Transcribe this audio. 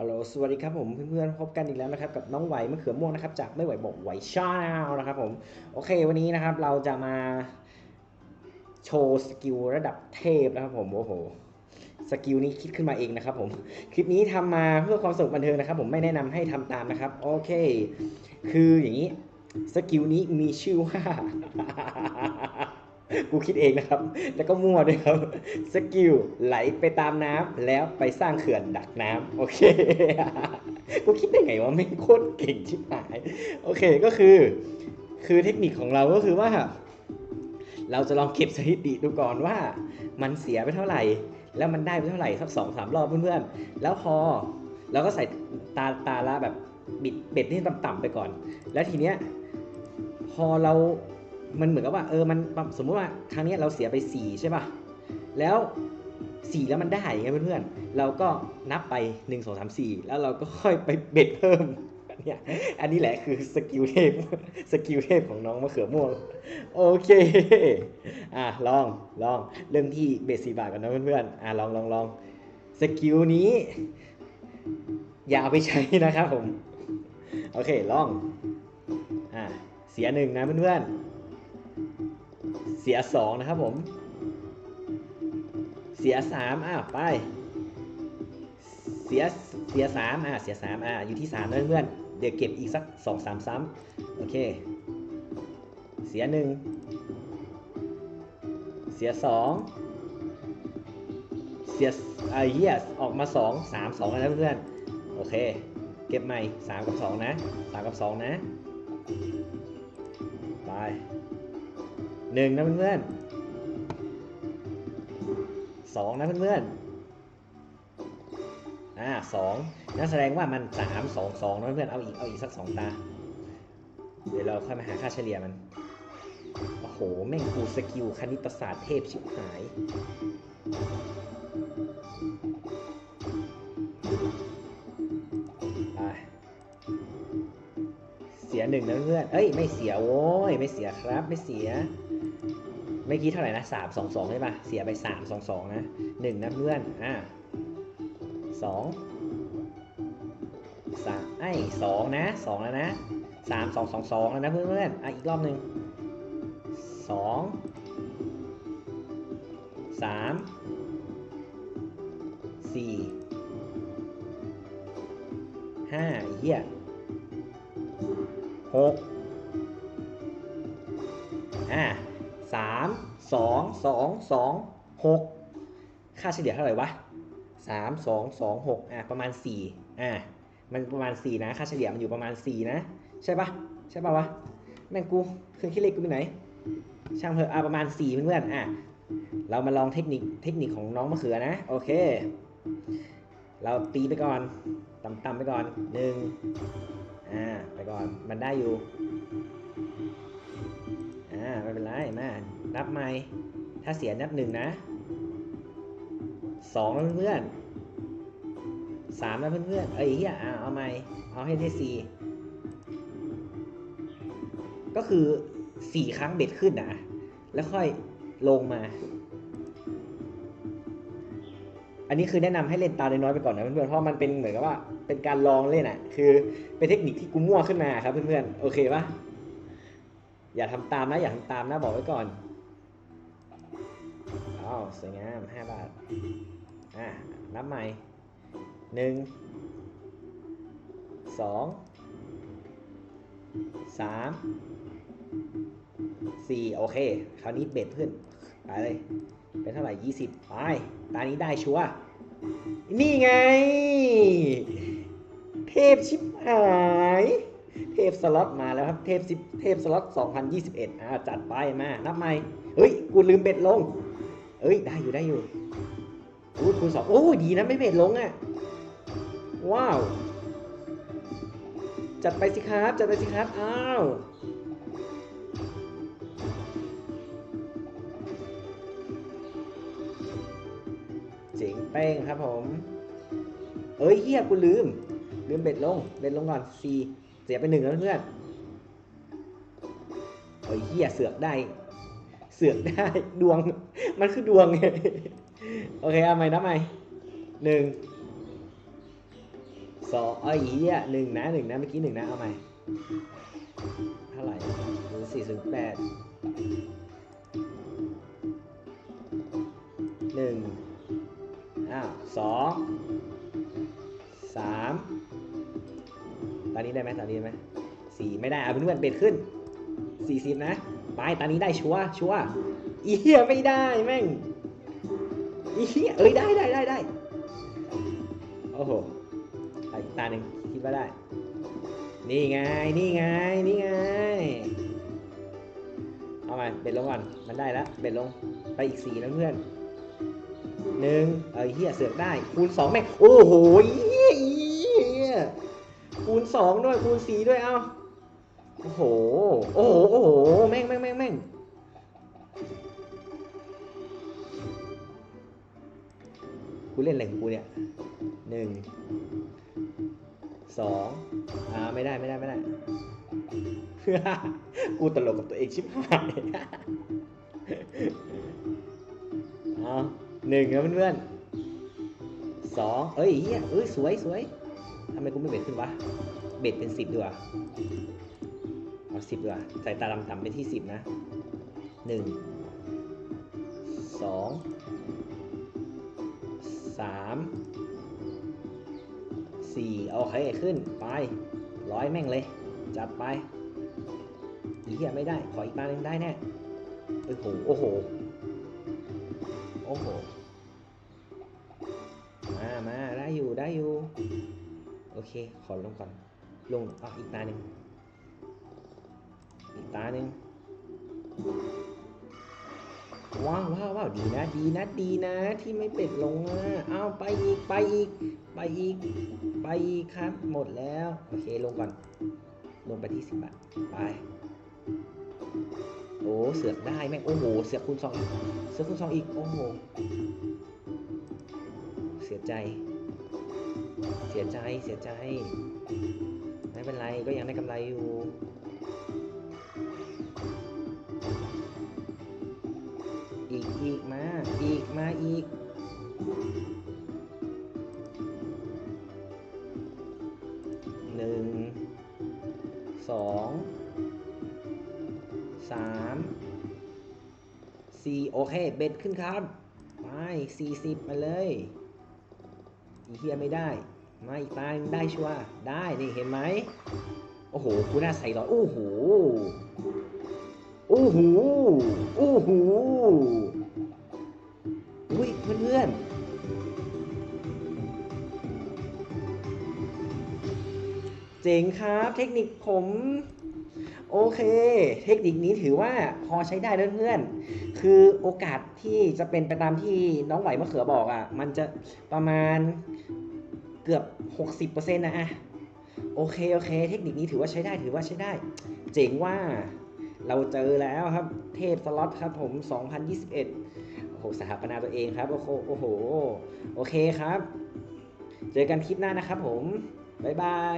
ฮัลโหลสวัสดีครับผมเพื่อนๆพบกันอีกแล้วนะครับกับน้องไหวมะเขือม่วงนะครับจากไม่ไหวบอกไหวชาแนลนะครับผมโอเควันนี้นะครับเราจะมาโชว์สกิลระดับเทพนะครับผมโอ้โหสกิลนี้คิดขึ้นมาเองนะครับผมคลิปนี้ทำมาเพื่อความสนุกบันเทิงนะครับผมไม่แนะนำให้ทำตามนะครับโอเค คืออย่างนี้สกิลนี้มีชื่อว่า กูคิดเองนะครับ แล้วก็มั่วด้วยครับสกิลไหลไปตามน้ำแล้วไปสร้างเขื่อนดักน้ำโอเค กูคิดได้ไงว่าไม่โคตรเก่งชิบหาย โอเคก็คือ คือเทคนิคของเราก็คือว่า เราจะลองเก็บสถิติดูก่อนว่า มันเสียไปเท่าไหร่ แล้วมันได้ไปเท่าไหร่สักสองสามรอบเพื่อนๆ แล้วพอเราก็ใส่ตาตาละแบบบิดเบ็ดที่ต่ำๆไปก่อน แล้วทีเนี้ยพอเรา มันเหมือนกับว่าเออมันสมมุติว่าครั้งนี้เราเสียไป 4 ใช่ป่ะ แล้ว 4 แล้วมันได้ไงเพื่อนๆ เราก็นับไป 1 2 3 4 แล้วเราก็ค่อยไปเบ็ดเพิ่มเนี่ยอันนี้แหละคือสกิลเทพสกิลเทพของน้องมะเขือม่วงโอเคอะลองลองเริ่มที่เบ็ดสี่บาทกันนะเพื่อนๆอะลองลองลองสกิลนี้ อย่าเอาไปใช้นะครับผม โอเคลองอะเสียหนึ่งนะเพื่อนๆ สียสองนะครับผม เสียสามอะไป เสียเสียสามอะเสียสามอะอยู่ที่สามนะเพื่อนเดี๋ยวเก็บอีกสักสองสามซ้ำโอเค เสียหนึ่งเสียสองเสียไอ้เหี้ยออกมาสองสามสองแล้วนะเพื่อนโอเค เก็บใหม่สามกับสองนะสามกับสองนะไป หนึ่งนะเพื่อนๆสองนะเพื่อนๆอ่าสองนั่นแสดงว่ามันสามสองสองนะเพื่อนๆเอาอีกเอาอีกสักสองตา เดี๋ยวเราค่อยมาหาค่าเฉลี่ยมันโอ้โห แม่งกูสกิลคณิตศาสตร์เทพชิบหายเสียหนึ่งนะเพื่อน เอ้ย ไม่เสียโว้ย ไม่เสียครับ ไม่เสีย เมื่อกี้เท่าไหร่นะสามสองสองใช่ปะเสียไปสามสองสองนะหนึ่งนะเพื่อน อ่าสองสามไอ้สองนะสองแล้วนะสามสองสองสองแล้วนะเพื่อนเพื่อนอะอีกรอบหนึ่งสองสามสี่ห้าเหี้ยหก สองสองหกค่าเฉลี่ยเท่าไหร่วะสามสองสองหกอะประมาณสี่อะ มันประมาณสี่นะ ค่าเฉลี่ยมันอยู่ประมาณสี่นะ ใช่ปะใช่ปะวะ แม่งกูเครื่องคิดเลขกูไปไหน ช่างเถอะอะประมาณสี่เพื่อนๆอะ เรามาลองเทคนิคเทคนิคของน้องมะเขือนะ โอเค เราตีไปก่อนต่ำๆไปก่อนหนึ่งอ่า ไปก่อน มันได้อยู่ อ่า ไม่เป็นไรมานับใหม่ ถ้าเสียนับหนึ่งนะสองนะเพื่อนสามนะเพื่อนๆ เอ้ยเฮียอ่าเอาใหมเอาให้ได้สี่ก็คือสี่ครั้งเบ็ดขึ้นนะ แล้วค่อยลงมา อันนี้คือแนะนำให้เล่นตาน้อยๆไปก่อนนะเพื่อนๆ เพราะมันเป็นเหมือนกับว่า เป็นการลองเล่นอะ คือเป็นเทคนิคที่กูมั่วขึ้นมาครับเพื่อนๆ โอเคปะอย่าทำตามนะ อย่าทำตามนะบอกไว้ก่อน อ้าวสวยงามห้าบาท อะนับใหม่หนึ่งสองสามสี่โอเค คราวนี้เบ็ดเพื่อนไปเลย เป็นเท่าไหร่ยี่สิบไป ตานี้ได้ชัวร์นี่ไง เทพชิบหาย เทพสล็อตมาแล้วครับ เทพสิเทพสล็อต2021อ่าจัดไปมา นับใหม่ เฮ้ย กูลืมเบ็ดลง เอ้ยได้อยู่ได้อยู่อู้คูณสองโอ้ดีนะไม่เบ็ดลงอะ ว้าว จัดไปสิครับ จัดไปสิครับ อ้าวเจ๋งเป้งครับผม เอ้ยเฮียกูลืม ลืมเบ็ดลง เบ็ดลงก่อนสีเสียไปหนึ่งแล้วเพื่อนเฮ้ยเฮียเสือกได้ เสือกได้ ดวง มันคือดวงไงโอเคเอาใหม่นับใหม่หนึ่งสองเอ้ยเหี้ยหนึ่งนะหนึ่งนะเมื่อกี้หนึ่งนะเอาใหม่เท่าไหร่หนึ่งสี่ศูนย์แปดหนึ่งอ้าวสองสามตอนนี้ได้ไหมตอนนี้ได้ไหมสี่ไม่ได้เอาเพื่อนเบ็ดขึ้นสี่สิบนะ ไปตอนนี้ได้ชัวชัวอีเหี้ยไม่ได้แม่งอีเหี้ยเอ้ยได้ได้ได้ได้โอ้โหเอาอีกตาหนึ่งคิดว่าได้ นี่ไงนี่ไงนี่ไงเอามาเบ็ดลงก่อนมันได้แล้วเบ็ดลงไปอีกสี่นะเพื่อนหนึ่งเอ้ยเฮียเสือกได้ คูณสองแม่งโอ้โหเฮียคูณสองด้วยคูณสี่ด้วยเอาโอ้โหโอ้โหโอ้โหแม่งแม่ง กูเล่นอะไรของกูเนี่ยหนึ่งสองอ่าไม่ได้ไม่ได้ไม่ได้ กูตลกกับตัวเองชิบหายเอาหนึ่งนะเพื่อนๆสองเอ้ยเฮียเอ้ยสวยสวยทำไมกูไม่เบ็ดขึ้นวะ เบ็ดเป็นสิบดีกว่าเอาสิบดีกว่าใส่ตาต่ำไปที่สิบนะหนึ่งสอง สามสี่โอเค ขึ้น ไป ร้อยแม่งเลย จัดไปเหียไม่ได้ ขออีกตาหนึ่งได้แน่โอ้โห โอ้โห โอ้โห มามาได้อยู่ ได้อยู่ โอเค ขอลงก่อน ลงอะอีกตาหนึ่งอีกตาหนึ่ง ว้าวว้าวว้าวดีนะดีนะดีนะที่ไม่เป็ดลงอะเอาไปอีกไปอีก ไปอีก ไปอีกครับ หมดแล้ว โอเคลงก่อน ลงไปที่สิบบาทไปโอ้เสือกได้แม่งโอ้โหเสือกคูณสองอีกเสือกคูณสองอีกโอ้โหเสียใจ เสียใจเสียใจ ไม่เป็นไรก็ยังได้กำไรอยู่ อีกมาอีก มาอีก หนึ่ง สอง สามสี่โอเค เบ็ดขึ้นครับ ไปสี่สิบมาเลย อีเฮียไม่ได้ มาอีกตาหนึ่งได้ชัวร์ได้ นี่เห็นไหม โอ้โห กูน่าใส่ร้อยโอ้โห โอ้โห โอ้โห อุ้ยเพื่อนๆ เจ๋งครับ เทคนิคผม โอเค เทคนิคนี้ถือว่าพอใช้ได้เพื่อนๆ คือโอกาสที่จะเป็นไปตามที่น้องไหวมะเขือบอกอะ่ะ มันจะประมาณเกือบ 60%นะอะโอเค โอเค เทคนิคนี้ถือว่าใช้ได้ถือว่าใช้ได้ เจ๋งว่าเราเจอแล้วครับ เทพสล็อตครับผม 2021โอ้ โหสถาปนาตัวเองครับโอ้โหโอ้โหโอเคครับ เจอกันคลิปหน้านะครับผม บ๊ายบาย